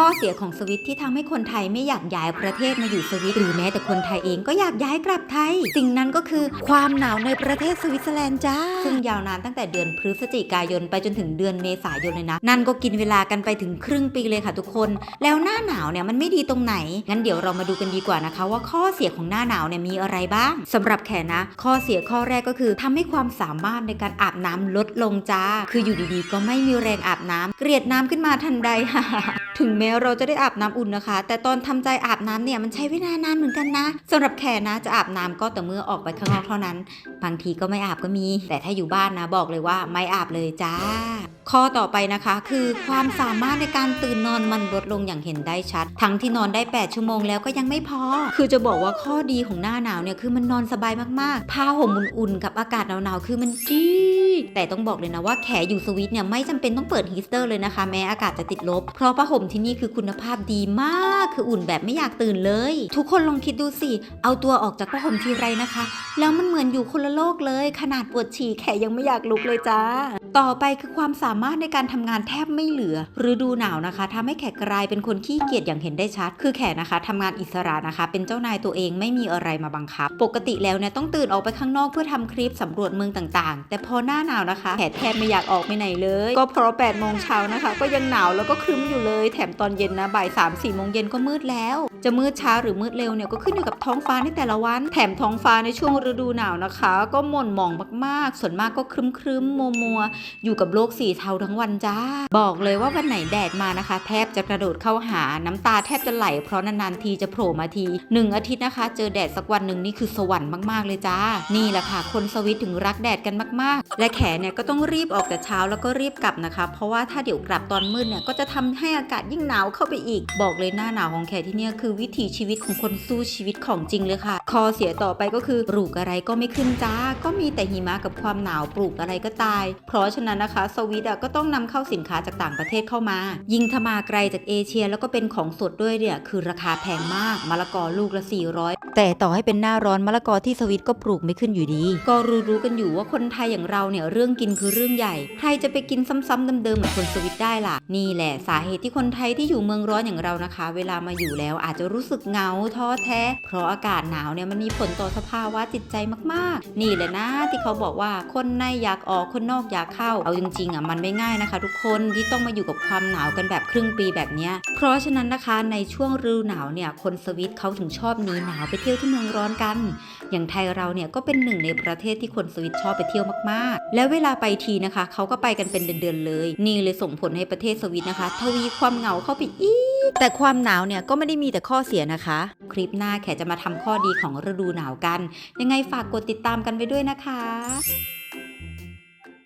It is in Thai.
ข้อเสียของสวิตที่ทำให้คนไทยไม่อยากย้ายประเทศมาอยู่สวิตหรือแม้แต่คนไทยเองก็อยากย้ายกลับไทย สิ่งนั้นก็คือความหนาวในประเทศสวิตเซอร์แลนด์จ้า ซึ่งยาวนานตั้งแต่เดือนพฤศจิกายนไปจนถึงเดือนเมษายนเลยนะ นั่นก็กินเวลากันไปถึงครึ่งปีเลยค่ะทุกคน แล้วหน้าหนาวเนี่ยมันไม่ดีตรงไหน งั้นเดี๋ยวเรามาดูกันดีกว่านะคะ ว่าข้อเสียของหน้าหนาวเนี่ยมีอะไรบ้างสำหรับแขนะ ข้อเสียข้อแรกก็คือทำให้ความสามารถในการอาบน้ำลดลงจ้า คืออยู่ดีๆ ก็ไม่มีแรงอาบน้ำเกลียดน้ำขึ้นมาทันใดถึงแม้เราจะได้อาบน้ำอุ่นนะคะ แต่ตอนทำใจอาบน้ำเนี่ยมันใช้เวลานานเหมือนกันนะสำหรับแขนะจะอาบน้ำก็แต่เมื่อออกไปข้างนอกเท่านั้น บางทีก็ไม่อาบก็มี แต่ถ้าอยู่บ้านนะบอกเลยว่าไม่อาบเลยจ้า ข้อต่อไปนะคะ คือความสามารถในการตื่นนอนมันลดลงอย่างเห็นได้ชัด ทั้งที่นอนได้ 8 ชั่วโมงแล้วก็ยังไม่พอ คือจะบอกว่าข้อดีของหน้าหนาวเนี่ยคือมันนอนสบายมากๆผ้าห่มอุ่นๆกับอากาศหนาวๆคือมันดี แต่ต้องบอกเลยนะว่าแขอยู่สวิตเนี่ยไม่จำเป็นต้องเปิดฮีสเตอร์เลยนะคะ แม้อากาศจะติดลบ เพราะผ้าห่มที่นี่คือคุณภาพดีมาก คืออุ่นแบบไม่อยากตื่นเลย ทุกคนลองคิดดูสิ เอาตัวออกจากผ้าห่มทีไรนะคะ แล้วมันเหมือนอยู่คนละโลกเลย ขนาดปวดฉี่แขยังไม่อยากลุกเลยจ้า ต่อไปคือความสามารถในการทำงานแทบไม่เหลือฤดูหนาวนะคะทำให้แขกกลายเป็นคนขี้เกียจอย่างเห็นได้ชัด คือแขนะคะทำงานอิสระนะคะ เป็นเจ้านายตัวเองไม่มีอะไรมาบังคับ ปกติแล้วเนี่ยต้องตื่นออกไปข้างนอกเพื่อทำคลิปสำรวจเมืองต่าง ๆ แต่พอหน้าหนาวนะคะแขกแทบไม่อยากออกไปไหนเลย ก็เพราะ8โมงเช้านะคะ ก็ยังหนาวแล้วก็ครึ้มอยู่เลย แถมตอนเย็นนะบ่าย3 4โมงเย็นก็มืดแล้ว จะมืดช้าหรือมืดเร็วเนี่ยก็ขึ้นอยู่กับท้องฟ้าในแต่ละวัน แถมท้องฟ้าในช่วงฤดูหนาวนะคะ ก็หม่นหมองมากๆ ส่วนมากก็ครึ้มครึ้มมัวมัวๆอยู่กับโลกสีเทาทั้งวันจ้า บอกเลยว่าวันไหนแดดมานะคะ แทบจะกระโดดเข้าหาน้ำตาแทบจะไหลเพราะนานๆทีจะโผล่มาทีหนึ่งอาทิตย์นะคะ เจอแดดสักวันหนึ่งนี่คือสวรรค์มากๆเลยจ้า นี่แหละค่ะ คนสวิตถึงรักแดดกันมากๆ และแขเนี่ยก็ต้องรีบออกแต่เช้าแล้วก็รีบกลับนะคะ เพราะว่าถ้าเดี๋ยวกลับตอนมืดเนี่ยก็จะทำให้อากาศยิ่งหนาวเข้าไปอีก บอกเลยหน้าหนาวของแขที่เนี่ยคือวิถีชีวิตของคนสู้ชีวิตของจริงเลยค่ะคอเสียต่อไปก็คือปลูกอะไรก็ไม่ขึ้นจ้า ก็มีแต่หิมะกับความหนาวปลูกอะไรก็ตาย เพราะฉะนั้นนะคะ สวิตก็ต้องนำเข้าสินค้าจากต่างประเทศเข้ามา ยิ่งถ้ามาไกลจากเอเชียแล้วก็เป็นของสดด้วยเนี่ยคือราคาแพงมากมะละกอลูกละ 400 แต่ต่อให้เป็นหน้าร้อนมะละกอที่สวิตก็ปลูกไม่ขึ้นอยู่ดี ก็รู้ๆกันอยู่ว่าคนไทยอย่างเราเนี่ยเรื่องกินคือเรื่องใหญ่ ใครจะไปกินซ้ำๆเดิมๆเหมือนคนสวิตได้ล่ะ นี่แหละสาเหตุที่คนไทยที่อยู่เมืองร้อนอย่างเรานะคะ เวลามาอยู่แล้วอาจจะรู้สึกเหงาท้อแท้ เพราะอากาศหนาวเนี่ยมันมีผลต่อสภาวะจิตใจมากๆ นี่แหละนะที่เขาบอกว่าคนในอยากออกคนนอกอยากเข้า เอาจริงๆอะมันไม่ง่ายนะคะ ทุกคนที่ต้องมาอยู่กับความหนาวกันแบบครึ่งปีแบบนี้เพราะฉะนั้นนะคะในช่วงฤดูหนาวเนี่ยคนสวิตเขาถึงชอบหนีหนาวไปเที่ยวที่เมืองร้อนกัน อย่างไทยเราเนี่ยก็เป็นหนึ่งในประเทศที่คนสวิตชอบไปเที่ยวมากๆ แล้วเวลาไปทีนะคะเขาก็ไปกันเป็นเดือนๆเลย นี่เลยส่งผลให้ประเทศสวิตนะคะ ทวีความเหงาเข้าไปอีก แต่ความหนาวเนี่ยก็ไม่ได้มีแต่ข้อเสียนะคะ คลิปหน้าแขจะมาทำข้อดีของฤดูหนาวกัน ยังไงฝากกดติดตามกันไปด้วยนะคะ